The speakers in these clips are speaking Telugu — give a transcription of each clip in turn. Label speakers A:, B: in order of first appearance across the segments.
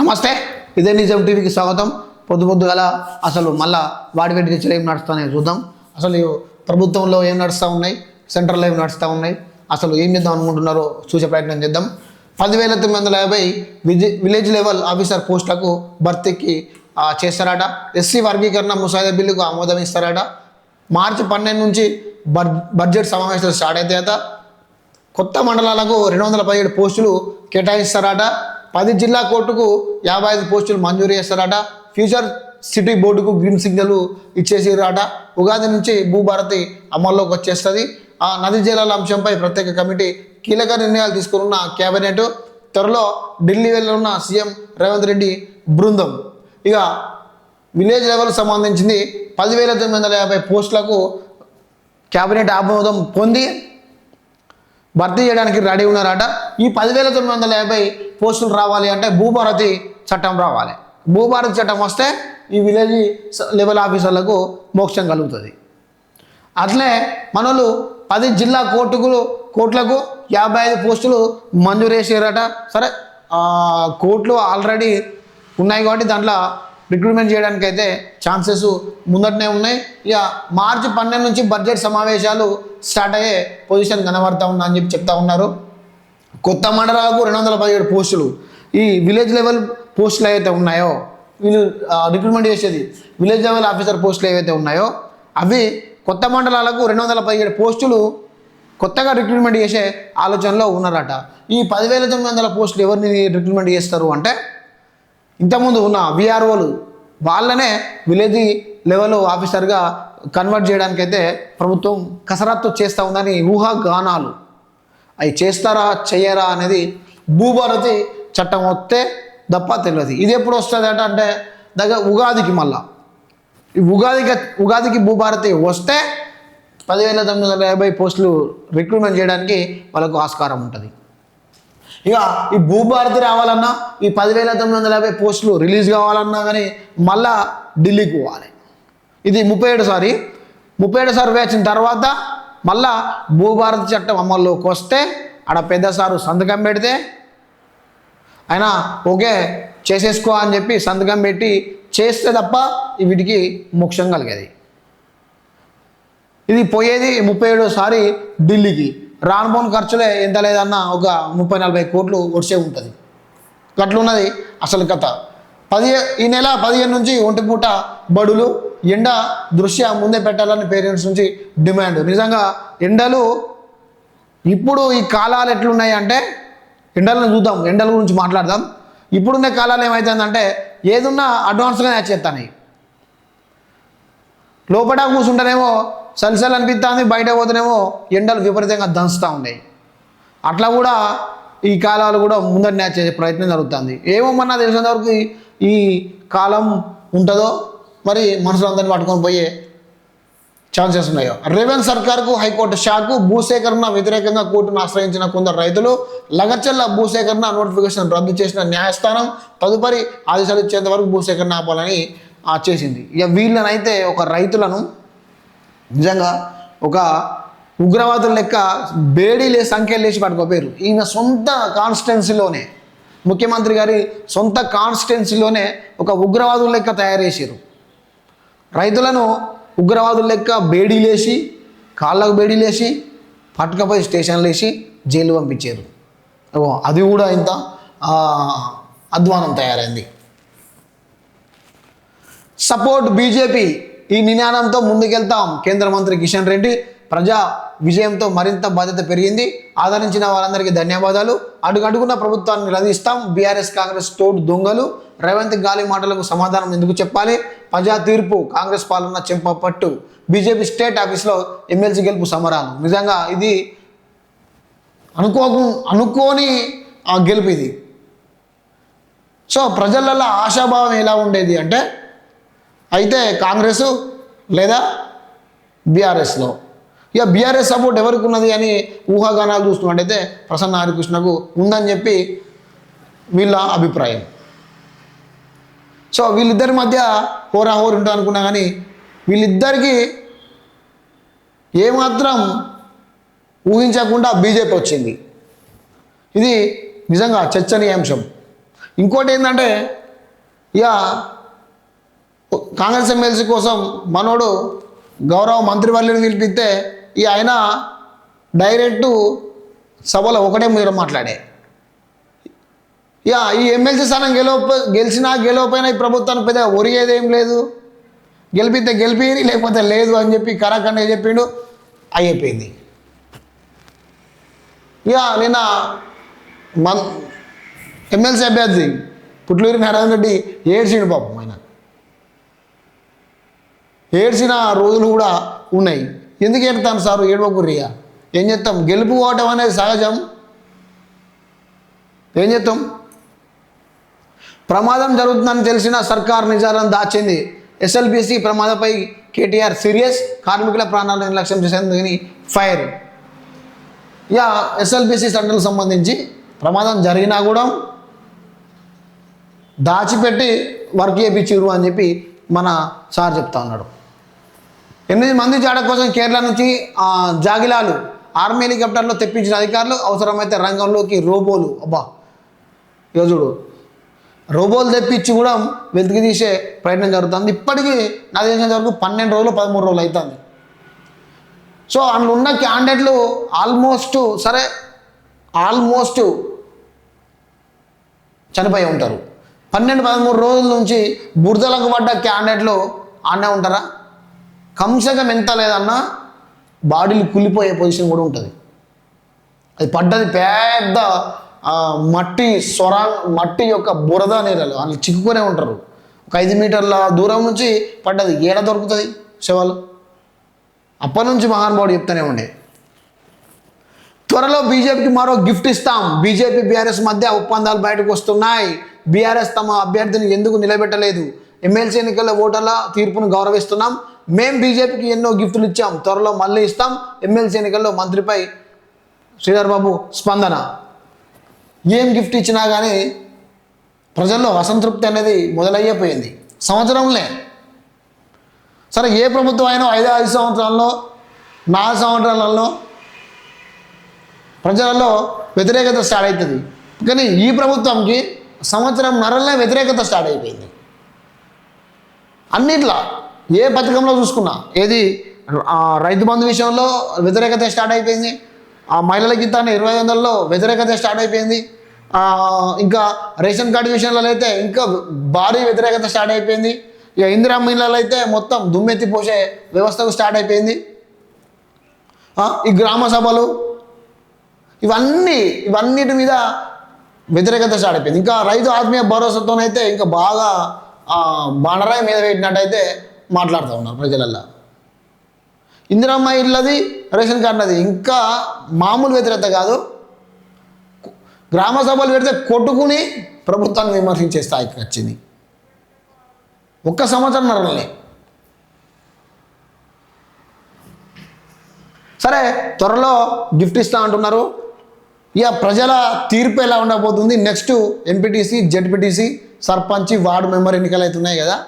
A: నమస్తే ఇదే నిజం టీవీకి స్వాగతం. పొద్దు పొద్దుగల అసలు మళ్ళా వాడి వెంట చర్చలు ఏం నడుస్తున్నాయో చూద్దాం. అసలు ప్రభుత్వంలో ఏం నడుస్తూ ఉన్నాయి? సెంట్రల్లో ఏం నడుస్తూ ఉన్నాయి? అసలు ఏం చేద్దాం అనుకుంటున్నారో చూసే ప్రయత్నం చేద్దాం. పదివేల తొమ్మిది వందల యాభై విలేజ్ లెవెల్ ఆఫీసర్ పోస్టులకు భర్తీకి చేస్తారట. ఎస్సీ వర్గీకరణ ముసాయిదా బిల్లుకు ఆమోదం ఇస్తారట. మార్చి పన్నెండు నుంచి బడ్ బడ్జెట్ సమావేశాలు స్టార్ట్ అవుతాయట. కొత్త మండలాలకు రెండు వందల పదిహేడు పోస్టులు కేటాయిస్తారట. పది జిల్లా కోర్టుకు యాభై ఐదు పోస్టులు మంజూరు చేస్తారట. ఫ్యూచర్ సిటీ బోర్డుకు గ్రీన్ సిగ్నల్ ఇచ్చేసిరాట ఉగాది నుంచి భూభారతి అమల్లోకి వచ్చేస్తుంది. ఆ నది జలాల అంశంపై ప్రత్యేక కమిటీ కీలక నిర్ణయాలు తీసుకున్న కేబినెట్ త్వరలో ఢిల్లీ వెళ్ళనున్న సీఎం రేవంత్ రెడ్డి బృందం. ఇక విలేజ్ లెవెల్ సంబంధించింది పదివేల తొమ్మిది వందల యాభై పోస్టులకు కేబినెట్ ఆమోదం పొంది భర్తీ చేయడానికి రెడీ ఉన్నారట. ఈ పదివేల తొమ్మిది వందల యాభై పోస్టులు రావాలి అంటే భూభారతి చట్టం రావాలి. భూభారతి చట్టం వస్తే ఈ విలేజ్ లెవెల్ ఆఫీసర్లకు మోక్షం కలుగుతుంది. అట్లే మనలు పది జిల్లా కోర్టుకు కోర్టులకు యాభై ఐదు పోస్టులు మంజూరు చేసారట సరే కోర్టులు ఆల్రెడీ ఉన్నాయి కాబట్టి దాంట్లో రిక్రూట్మెంట్ చేయడానికి అయితే ఛాన్సెస్ ముందటనే ఉన్నాయి. ఇక మార్చి పన్నెండు నుంచి బడ్జెట్ సమావేశాలు స్టార్ట్ అయ్యే పొజిషన్ కనబడతా ఉందా అని చెప్పి చెప్తా ఉన్నారు. కొత్త మండలాలకు రెండు వందల పదిహేడు పోస్టులు. ఈ విలేజ్ లెవెల్ పోస్టులు ఏవైతే ఉన్నాయో వీళ్ళు రిక్రూట్మెంట్ చేసేది విలేజ్ లెవెల్ ఆఫీసర్ పోస్టులు ఏవైతే ఉన్నాయో అవి కొత్త మండలాలకు రెండు వందల పదిహేడు పోస్టులు కొత్తగా రిక్రూట్మెంట్ చేసే ఆలోచనలో ఉన్నారట. ఈ పదివేల తొమ్మిది వందల పోస్టులు ఎవరిని రిక్రూట్మెంట్ చేస్తారు అంటే ఇంతకుముందు ఉన్న విఆర్ఓలు వాళ్ళనే విలేజ్ లెవెల్ ఆఫీసర్గా కన్వర్ట్ చేయడానికైతే ప్రభుత్వం కసరత్తు చేస్తూ ఉందని ఊహాగానాలు. అవి చేస్తారా చేయరా అనేది భూభారతి చట్టం వస్తే తప్ప తెలియదు ఇది ఎప్పుడు వస్తుంది అంటే అంటే దగ్గర ఉగాదికి మళ్ళా. ఈ ఉగాదికి ఉగాదికి భూభారతి వస్తే పదివేల తొమ్మిది వందల యాభై పోస్టులు రిక్రూట్మెంట్ చేయడానికి వాళ్ళకు ఆస్కారం ఉంటుంది. ఇక ఈ భూభారతి రావాలన్నా ఈ పదివేల తొమ్మిది వందల యాభై పోస్టులు రిలీజ్ కావాలన్నా కానీ మళ్ళా ఢిల్లీకి పోవాలి. ఇది ముప్పై ఏడు సారి. ముప్పై ఏడు సారి వేసిన తర్వాత మళ్ళా భూభారతి చట్టం అమల్లోకి వస్తే ఆడ పెద్ద సారు సంతకం పెడితే ఆయన ఓకే చేసేసుకో అని చెప్పి సంతకం పెట్టి చేస్తే తప్ప వీటికి మోక్షం కలిగేది. ఇది పోయేది ముప్పై ఏడోసారి ఢిల్లీకి. రానుపోని ఖర్చులే ఎంత లేదన్నా ఒక ముప్పై నలభై కోట్లు వచ్చే ఉంటుంది. అట్లున్నది అసలు కథ. పది ఈ నెల పదిహేను నుంచి ఒంటి పూట బడులు ఎండ దృశ్య ముందే పెట్టాలని పేరెంట్స్ నుంచి డిమాండ్. నిజంగా ఎండలు ఇప్పుడు ఈ కాలాలు ఎట్లున్నాయి అంటే ఎండలను చూద్దాం ఎండల గురించి మాట్లాడదాం. ఇప్పుడున్న కాలాలు ఏమవుతుందంటే ఏదున్నా అడ్వాన్స్గా చేస్తాయి లోపల కూర్చుంటేనేమో సలిసలు అనిపిస్తుంది బయట పోతేనేమో ఎండలు విపరీతంగా దంచుతూ ఉన్నాయి. అట్లా కూడా ఈ కాలాలు కూడా ముందర చేసే ప్రయత్నం జరుగుతుంది. ఏమో మన తెలిసినంత వరకు ఈ- కాలం ఉంటుందో మరి మనుషులందరినీ పట్టుకొని పోయే ఛాన్సెస్ ఉన్నాయో. రేవంత్ సర్కార్కు హైకోర్టు షాకు భూసేకరణ వ్యతిరేకంగా కోర్టును ఆశ్రయించిన కొందరు రైతులు లగచల్ల భూసేకరణ నోటిఫికేషన్ రద్దు చేసిన న్యాయస్థానం తదుపరి ఆదేశాలు ఇచ్చేంత వరకు భూసేకరణ ఆపాలని చేసింది ఇక వీళ్ళనైతే ఒక రైతులను నిజంగా ఒక ఉగ్రవాదుల లెక్క బేడీలే సంఖ్యలు లేచి పట్టుకోపోయారు ఈయన సొంత కాన్స్టిట్యున్సీలోనే ముఖ్యమంత్రి గారి సొంత కాన్స్టిట్యున్సీలోనే ఒక ఉగ్రవాదుల లెక్క తయారు చేశారు రైతులను ఉగ్రవాదుల లెక్క బేడీలేసి కాళ్ళకు బేడీలేసి పట్టుకపోయి స్టేషన్లు వేసి జైలు పంపించారు అది కూడా ఇంత అధ్వానం తయారైంది. సపోర్ట్ బీజేపీ ఈ నినాదంతో ముందుకెళ్తాం. కేంద్ర మంత్రి కిషన్ రెడ్డి ప్రజా విజయంతో మరింత బాధ్యత పెరిగింది. ఆదరించిన వారందరికీ ధన్యవాదాలు. అడుగడుగున ప్రభుత్వాన్ని నిలదీస్తాం. బీఆర్ఎస్ కాంగ్రెస్ తోడు దొంగలు. రేవంత్ గాలి మాటలకు సమాధానం ఎందుకు చెప్పాలి? ప్రజా తీర్పు కాంగ్రెస్ పాలన చెంపపట్టు బీజేపీ స్టేట్ ఆఫీస్లో ఎమ్మెల్సీ గెలుపు సమరాలు. నిజంగా ఇది అనుకో అనుకోని ఆ గెలుపు ఇది. సో ప్రజలలో ఆశాభావం ఎలా ఉండేది అంటే అయితే కాంగ్రెస్ లేదా బీఆర్ఎస్లో? ఇక బీఆర్ఎస్ సపోర్ట్ ఎవరికి ఉన్నది అని ఊహాగానాలు చూస్తున్నట్టయితే ప్రసన్న హరికృష్ణకు ఉందని చెప్పి వీళ్ళ అభిప్రాయం. సో వీళ్ళిద్దరి మధ్య హోరాహోరు ఉంటా అనుకున్నా కానీ వీళ్ళిద్దరికీ ఏమాత్రం ఊహించకుండా బీజేపీ వచ్చింది. ఇది నిజంగా చర్చనీయాంశం. ఇంకోటి ఏంటంటే ఇక కాంగ్రెస్ ఎమ్మెల్సీ కోసం మనోడు గౌరవ మంత్రివర్యుని పిలిపిస్తే ఈ ఆయన డైరెక్ట్ సభలో ఒకటే మీరు మాట్లాడే. ఇక ఈ ఎమ్మెల్సీ స్థానం గెలవ గెలిచినా గెలవపోయినా ఈ ప్రభుత్వానికి పెద్ద ఒరిగేది ఏం లేదు. గెలిపితే గెలిపి లేకపోతే లేదు అని చెప్పి కరాఖండ చెప్పిండు అయిపోయింది. ఇక నిన్న మన్ ఎమ్మెల్సీ అభ్యర్థి పుట్లూరి నారాయణ రెడ్డి ఏడ్చిండు పాపం ఆయన. ఏడ్చిన రోజులు కూడా ఉన్నాయి. ఎందుకు ఏడతాం సారు? ఏడవకుర్రియా ఏం చేస్తాం? గెలుపు ఓటం అనేది సహజం. ఏం చేస్తాం? ప్రమాదం జరుగుతుందని తెలిసిన సర్కార్ నిజాలను దాచింది. ఎస్ఎల్బిసి ప్రమాదంపై కేటీఆర్ సీరియస్. కార్మికుల ప్రాణాలను నిర్లక్ష్యం చేసేందుకని ఫైర్. ఇక ఎస్ఎల్బిసి సెంటర్లకు సంబంధించి ప్రమాదం జరిగినా కూడా దాచిపెట్టి వర్క్ చేయించారు అని చెప్పి మన సార్ చెప్తా ఉన్నాడు. ఎనిమిది మంది జాడ కోసం కేరళ నుంచి జాగిలాలు ఆర్మీ హెలికాప్టర్లో తెప్పించిన అధికారులు అవసరమైతే రంగంలోకి రోబోలు. అబ్బా యోజుడు రోబోలు తెప్పించి కూడా వెతికి తీసే ప్రయత్నం జరుగుతుంది. ఇప్పటికీ నాకు తెలిసినంత వరకు పన్నెండు రోజులు పదమూడు రోజులు అవుతుంది సో అందులో ఉన్న క్యాండిడేట్లు ఆల్మోస్ట్ సరే ఆల్మోస్ట్ చనిపోయి ఉంటారు. పన్నెండు పదమూడు రోజుల నుంచి బురదలకు పడ్డ క్యాండిడేట్లు ఆడనే ఉంటారా? కంసకం ఎంత లేదన్నా బాడీలు కుళ్ళిపోయే పొజిషన్ కూడా ఉంటుంది. అది పడ్డది పెద్ద మట్టి సొర మట్టి యొక్క బురద నీరలు వాళ్ళు చిక్కుకునే ఉంటారు. ఒక ఐదు మీటర్ల దూరం నుంచి పడ్డది. ఏడ దొరుకుతుంది శవాలు. అప్పటి నుంచి మహానుభావుడు చెప్తూనే ఉండే. త్వరలో బీజేపీకి మరో గిఫ్ట్ ఇస్తాం. బీజేపీ బీఆర్ఎస్ మధ్య ఒప్పందాలు బయటకు వస్తున్నాయి. బీఆర్ఎస్ తమ అభ్యర్థిని ఎందుకు నిలబెట్టలేదు? ఎమ్మెల్సీ ఎన్నికల్లో ఓటర్ల తీర్పును గౌరవిస్తున్నాం. మేం బీజేపీకి ఎన్నో గిఫ్టులు ఇచ్చాం. త్వరలో మళ్ళీ ఇస్తాం. ఎమ్మెల్సీ ఎన్నికల్లో మంత్రిపై శ్రీధర్ బాబు స్పందన. ఏం గిఫ్ట్ ఇచ్చినా కానీ ప్రజల్లో అసంతృప్తి అనేది మొదలయ్యేపోయింది. సంవత్సరంలో. సరే ఏ ప్రభుత్వం అయినా ఐదు ఐదు సంవత్సరాల్లో నాలుగు సంవత్సరాలలో ప్రజలలో వ్యతిరేకత స్టార్ట్ అవుతుంది కానీ ఈ ప్రభుత్వంకి సంవత్సరం నరలనే వ్యతిరేకత స్టార్ట్ అయిపోయింది. అన్నిట్లా. ఏ పథకంలో చూసుకున్నా? ఏది? రైతు బంధు విషయంలో వ్యతిరేకత స్టార్ట్ అయిపోయింది. ఆ మహిళల గీతాన్ని ఇరవై వందల్లో వ్యతిరేకత స్టార్ట్ అయిపోయింది. ఇంకా రేషన్ కార్డు విషయంలో అయితే ఇంకా భారీ వ్యతిరేకత స్టార్ట్ అయిపోయింది. ఇక ఇందిరా మహిళలు అయితే మొత్తం దుమ్మెత్తి పోసే వ్యవస్థకు స్టార్ట్ అయిపోయింది. ఈ గ్రామ సభలు ఇవన్నీ ఇవన్నిటి మీద వ్యతిరేకత స్టార్ట్ అయిపోయింది. ఇంకా రైతు ఆత్మీయ భరోసాతోనైతే ఇంకా బాగా బాణరాయి మీద పెట్టినట్టయితే మాట్లాడుతూ ఉన్నారు ప్రజలల్లో. ఇందిరమ్మ ఇళ్ళది రేషన్ కార్డులది. ఇంకా మామూలు వ్యతిరేకత కాదు. గ్రామ సభలు పెడితే కొట్టుకుని ప్రభుత్వాన్ని విమర్శించే స్థాయికి వచ్చింది. ఒక్క సంవత్సరం సరే త్వరలో గిఫ్ట్ ఇస్తా అంటున్నారు. ఇక ప్రజల తీర్పు ఎలా ఉండబోతుంది? Next MPTC ZPTC sarpanch ward member ఎన్నికలు అవుతున్నాయి కదా.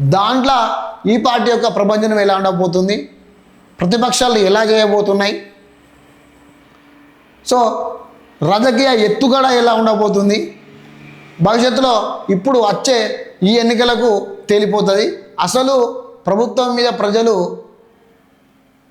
A: దాంట్లో ఈ పార్టీ యొక్క ప్రభంజనం ఎలా ఉండబోతుంది? ప్రతిపక్షాలు ఎలా చేయబోతున్నాయి? సో రాజకీయ ఎత్తుగడ ఎలా ఉండబోతుంది? భవిష్యత్తులో ఇప్పుడు వచ్చే ఈ ఎన్నికలకు తేలిపోతుంది. అసలు ప్రభుత్వం మీద ప్రజలు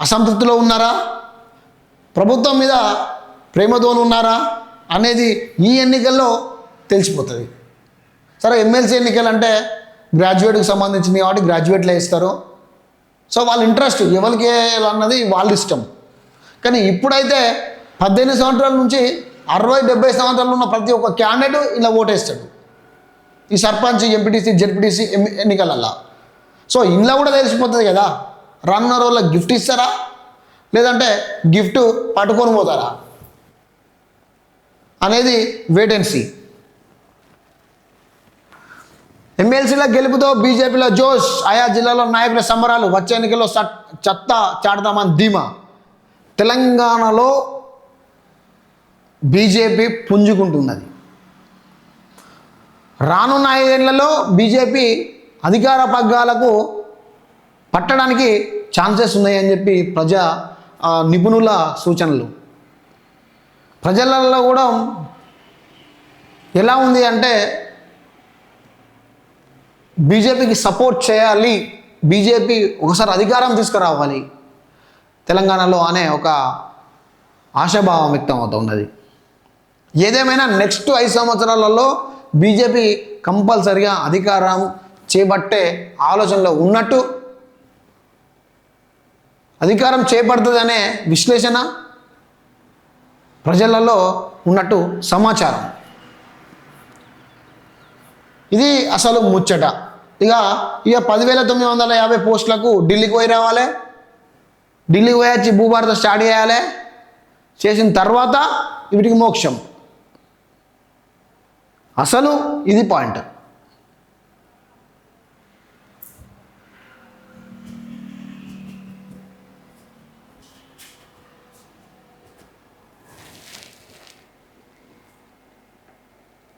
A: అసంతృప్తిలో ఉన్నారా? ప్రభుత్వం మీద ప్రేమతో ఉన్నారా? అనేది ఈ ఎన్నికల్లో తెలిసిపోతుంది. సరే ఎమ్మెల్సీ ఎన్నికలు అంటే గ్రాడ్యుయేట్కి సంబంధించింది కాబట్టి గ్రాడ్యుయేట్లో ఇస్తారు. సో వాళ్ళ ఇంట్రెస్ట్ ఎవరికి అన్నది వాళ్ళ ఇష్టం. కానీ ఇప్పుడైతే పద్దెనిమిది సంవత్సరాల నుంచి అరవై డెబ్బై సంవత్సరాలు ఉన్న ప్రతి ఒక్క క్యాండిడేట్ ఇలా ఓటేస్తాడు. ఈ సర్పంచ్ ఎంపీటీసీ జెడ్పీటీసీ ఎన్నికలల్లా. సో ఇంట్లో కూడా తెలిసిపోతుంది కదా. రానున్న రోజుల్లో గిఫ్ట్ ఇస్తారా? లేదంటే గిఫ్ట్ పట్టుకొని పోతారా? అనేది వేటెన్సీ ఎమ్మెల్సీల గెలుపుతో బీజేపీలో జోష్ ఆయా జిల్లాలో నాయకుల సంబరాలు వచ్చే ఎన్నికల్లో చెత్త చాడదామని ధీమా. తెలంగాణలో బీజేపీ పుంజుకుంటున్నది. రానున్న ఐదేళ్ళలో బీజేపీ అధికార పగ్గాలకు పట్టడానికి ఛాన్సెస్ ఉన్నాయని చెప్పి ప్రజా నిపుణుల సూచనలు. ప్రజలలో కూడా ఎలా ఉంది అంటే బీజేపీకి సపోర్ట్ చేయాలి. బీజేపీ ఒకసారి అధికారం తీసుకురావాలి. తెలంగాణలో అనే ఒక ఆశాభావం వ్యక్తం అవుతున్నది ఏదేమైనా నెక్స్ట్ ఐదు సంవత్సరాలలో బీజేపీ కంపల్సరిగా అధికారం చేపట్టే ఆలోచనలో ఉన్నట్టు అధికారం చేపడుతుందనే విశ్లేషణ ప్రజలలో ఉన్నట్టు సమాచారం. ఇది అసలు ముచ్చట. ఇక ఇక పదివేల తొమ్మిది వందల యాభై పోస్టులకు ఢిల్లీకి పోయి రావాలి. ఢిల్లీకి పోయి వచ్చి భూభారత స్టార్ట్ చేయాలి. చేసిన తర్వాత వీటికి మోక్షం. అసలు ఇది పాయింట్.